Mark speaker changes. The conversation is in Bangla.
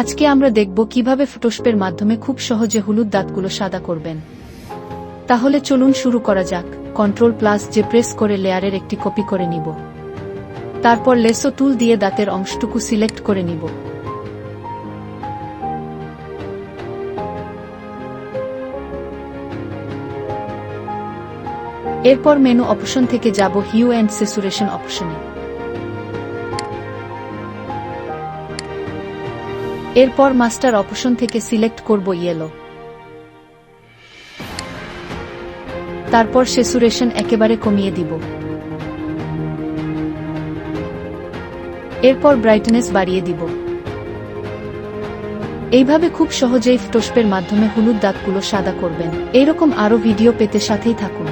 Speaker 1: আজকে আমরা দেখব কীভাবে ফটোস্পের মাধ্যমে খুব সহজে হলুদ দাঁতগুলো সাদা করবেন। তাহলে চলুন শুরু করা যাক। কন্ট্রোল প্লাস যে প্রেস করে লেয়ারের একটি কপি করে নিব। তারপর লেসো টুল দিয়ে দাঁতের অংশটুকু সিলেক্ট করে নিব। এরপর মেনু অপশন থেকে যাব হিউ অ্যান্ড সেসুরেশন অপশনে। এরপর মাস্টার অপশন থেকে সিলেক্ট করব ইয়েলো তারপর সেসুরেশন একেবারে কমিয়ে দিব। এরপর ব্রাইটনেস বাড়িয়ে দিব। এইভাবে খুব সহজেই ফটোস্পের মাধ্যমে হলুদ দাগগুলো সাদা করবেন। এইরকম আরও ভিডিও পেতে সাথেই থাকুন।